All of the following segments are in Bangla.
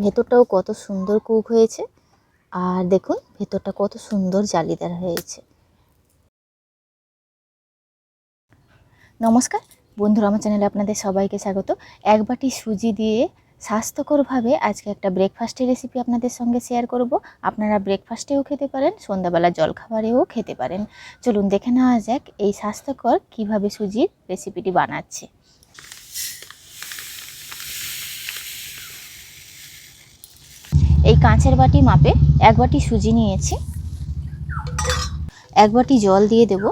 ভেতরটাও কত সুন্দর কুক হয়েছে। আর দেখুন, ভেতরটা কত সুন্দর জালিদার হয়েছে। নমস্কার, বন্ধুরা, আমার চ্যানেলে আপনাদের সবাইকে স্বাগত। এক বাটি সুজি দিয়ে স্বাস্থ্যকরভাবে আজকে একটা ব্রেকফাস্টের রেসিপি আপনাদের সঙ্গে শেয়ার করব। আপনারা ব্রেকফাস্টেও খেতে পারেন, সন্ধ্যাবেলা জলখাবারেও খেতে পারেন। চলুন দেখে নেওয়া যাক এই স্বাস্থ্যকর কীভাবে সুজির রেসিপিটি বানাচ্ছে। এই কাঁচের বাটি মাপে এক বাটি সুজি নিয়েছি। এক বাটি জল দিয়ে দেব।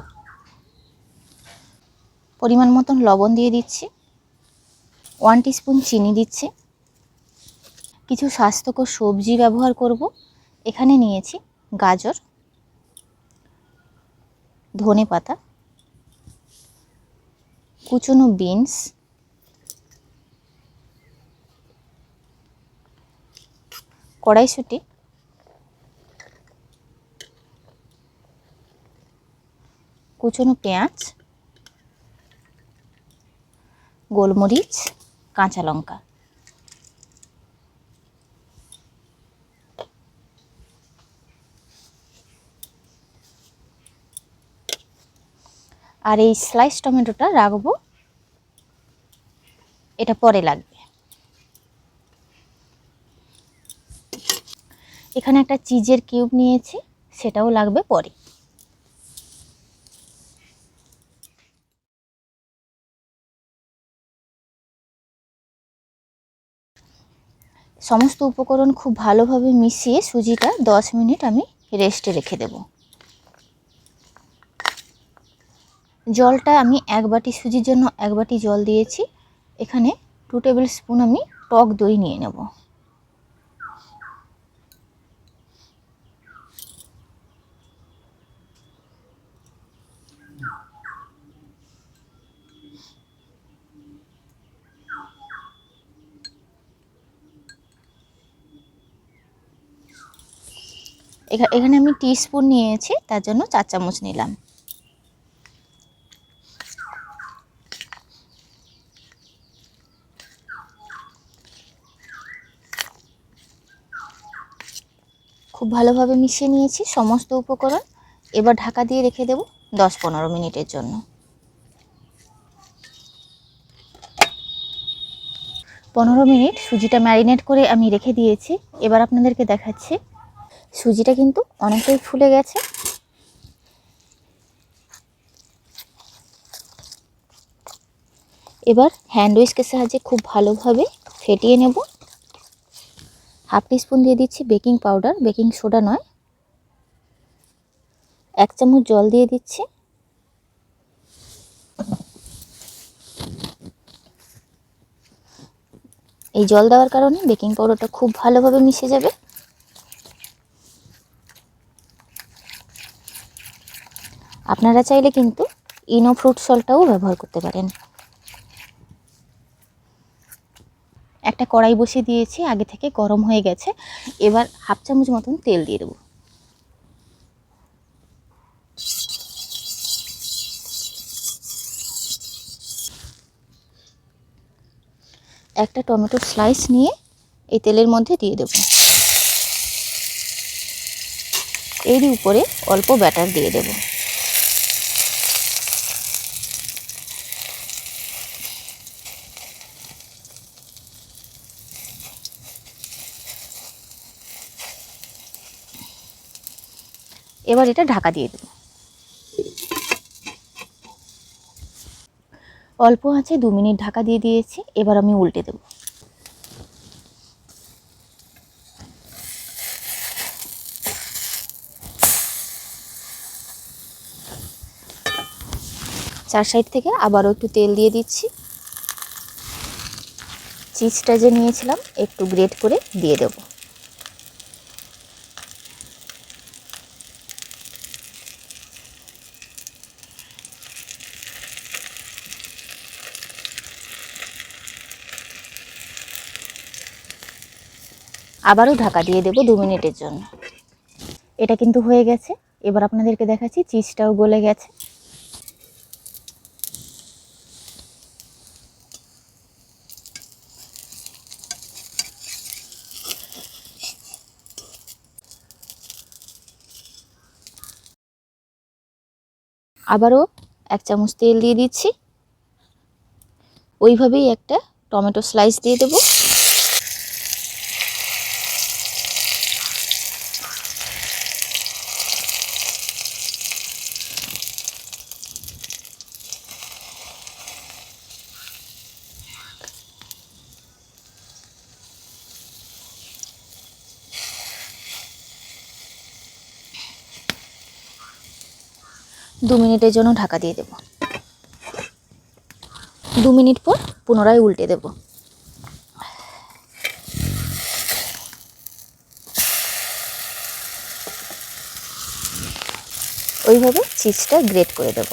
পরিমাণ মতন লবণ দিয়ে দিচ্ছি। ওয়ান স্পুন চিনি দিচ্ছি। কিছু স্বাস্থ্যকর সবজি ব্যবহার করব। এখানে নিয়েছি গাজর ধনে পাতা কুচনো বিনস কড়াইশুঁটি। কুচনো পেঁয়াজ গোলমরিচ কাঁচা লঙ্কা। আর এই স্লাইস টমেটোটা রাখব। এটা পরে লাগবে। এখানে একটা চিজের কিউব নিয়েছি, সেটাও লাগবে পরে। সমস্ত উপকরণ খুব ভালোভাবে মিশিয়ে সুজিটা দশ মিনিট আমি রেস্টে রেখে দেব। জলটা আমি এক বাটি, সুজির জন্য এক বাটি জল দিয়েছি। এখানে টু টেবিল স্পুন আমি টক দই নিয়ে নেব। এখানে আমি টি স্পুন নিয়েছি, তার জন্য চার চামচ নিলাম। খুব ভালোভাবে মিশিয়ে নিয়েছি সমস্ত উপকরণ। এবার ঢাকা দিয়ে রেখে দেব দশ পনেরো মিনিটের জন্য। পনেরো মিনিট সুজিটা ম্যারিনেট করে আমি রেখে দিয়েছি। এবার আপনাদেরকে দেখাচ্ছি। সুজিটা কিন্তু অনেকটাই ফুলে গেছে। এবার হ্যান্ড উইস্কের সাহায্যে খুব ভালোভাবে ফেটিয়ে নেব। হাফ টিস্পুন দিয়ে দিচ্ছি বেকিং পাউডার, বেকিং সোডা নয়। এক চামচ জল দিয়ে দিচ্ছি। এই জল দেওয়ার কারণে বেকিং পাউডারটা খুব ভালোভাবে মিশে যাবে। আপনারা চাইলে কিন্তু ইনো ফ্রুট সল্টটাও ব্যবহার করতে পারেন। একটা কড়াই বসিয়ে দিয়েছি, আগে থেকে গরম হয়ে গেছে। এবার হাফ চামচ মতন তেল দিয়ে দেবো। একটা টমেটো স্লাইস নিয়ে এই তেলের মধ্যে দিয়ে দেবো। এরই উপরে অল্প ব্যাটার দিয়ে দেবো। এবার এটা ঢাকা দিয়ে দেবো অল্প আছে দু মিনিট ঢাকা দিয়ে দিয়েছি, এবার আমি উল্টে দেবো। চার সাইড থেকে আবারও একটু তেল দিয়ে দিচ্ছি। চিজটা যে নিয়েছিলাম, একটু গ্রেট করে দিয়ে দেবো। আবারও ঢাকা দিয়ে দেব দু মিনিটের জন্য। এটা কিন্তু হয়ে গেছে। এবার আপনাদেরকে দেখাচ্ছি, চিজটাও গলে গেছে। আবারও এক চামচ তেল দিয়ে দিচ্ছি। ওইভাবেই একটা টমেটো স্লাইস দিয়ে দেবো। দু মিনিটের জন্য ঢাকা দিয়ে দেব। দু মিনিট পর পুনরায় উল্টে দেব। ওইভাবে চিজটা গ্রেট করে দেব।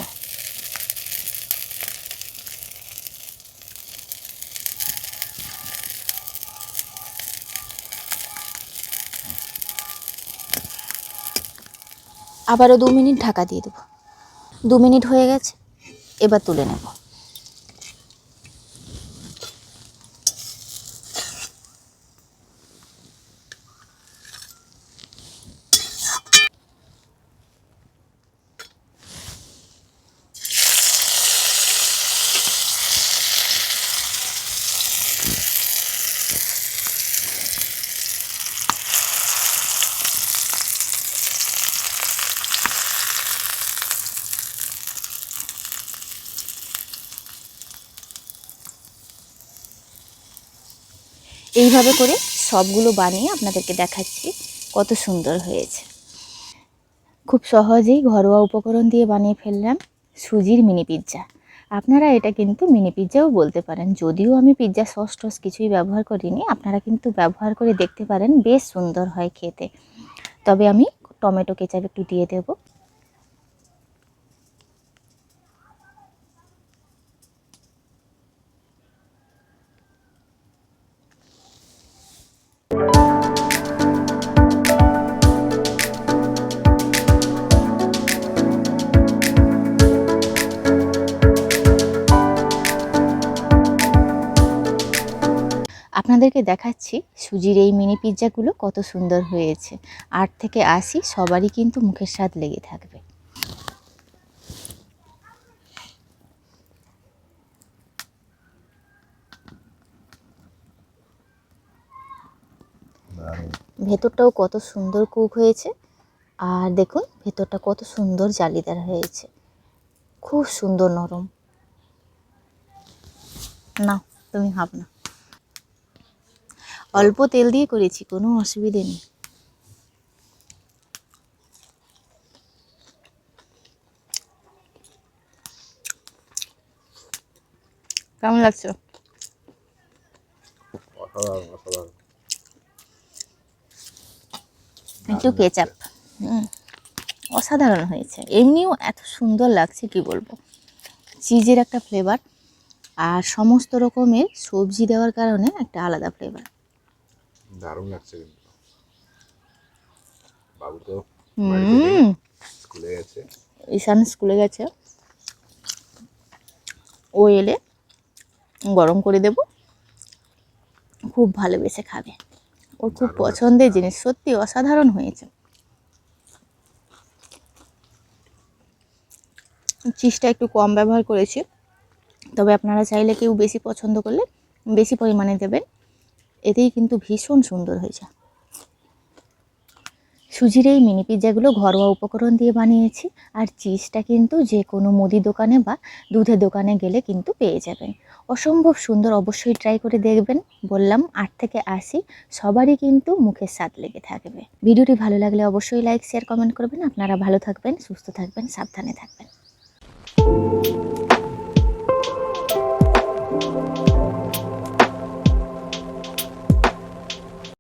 আবারও দু মিনিট ঢাকা দিয়ে দেবো। দু মিনিট হয়ে গেছে এবার তুলে নেব। এইভাবে করে সবগুলো বানিয়ে আপনাদেরকে দেখাচ্ছি কত সুন্দর হয়েছে। খুব সহজেই ঘরোয়া উপকরণ দিয়ে বানিয়ে ফেললাম সুজির মিনি পিৎজা আপনারা এটা কিন্তু মিনি পিৎজাও বলতে পারেন। যদিও আমি পিৎজা সস টস কিছুই ব্যবহার করিনি, আপনারা কিন্তু ব্যবহার করে দেখতে পারেন, বেশ সুন্দর হয় খেতে। তবে আমি টমেটো কেচাপ একটু দিয়ে দেবো। আপনাদেরকে দেখাচ্ছি সুজির এই মিনি পিৎজাগুলো কত সুন্দর হয়েছে। আট থেকে আশি সবারই কিন্তু মুখের স্বাদ লেগে থাকবে। ভেতরটাও কত সুন্দর কুক হয়েছে। আর দেখুন, ভেতরটা কত সুন্দর জালিদার হয়েছে। খুব সুন্দর নরম। না তুমি ভাব না অল্প তেল দিয়ে করেছি কোনো অসুবিধে নেই। কেমন লাগছে? একটু কেচাপ হুম অসাধারণ হয়েছে। এমনিও এত সুন্দর লাগছে কি বলব? চিজের একটা ফ্লেভার আর সমস্ত রকমের সবজি দেওয়ার কারণে একটা আলাদা ফ্লেভার দারুণ লাগছে কিন্তু। বাবু তো স্কুলে গেছে। ঈশান স্কুলে গেছে। ও এলে গরম করে দেব। খুব ভালোবেসে খাবে। ওর খুব পছন্দের জিনিস সত্যি অসাধারণ হয়েছে। চিজটা একটু কম ব্যবহার করেছি। তবে আপনারা চাইলে কেউ বেশি পছন্দ করলে বেশি পরিমাণে দেবেন। এতেই কিন্তু ভীষণ সুন্দর হয়েছে। সুজির এই মিনি পিৎজাগুলো ঘরোয়া উপকরণ দিয়ে বানিয়েছি, আর চিজটা কিন্তু যে কোনো মুদি দোকানে বা দুধের দোকানে গেলে কিন্তু পেয়ে যাবেন। অসম্ভব সুন্দর অবশ্যই ট্রাই করে দেখবেন। বললাম আট থেকে আশি, সবারই কিন্তু মুখের স্বাদ লেগে থাকবে। ভিডিওটি ভালো লাগলে অবশ্যই লাইক শেয়ার কমেন্ট করবেন। আপনারা ভালো থাকবেন, সুস্থ থাকবেন, সাবধানে থাকবেন।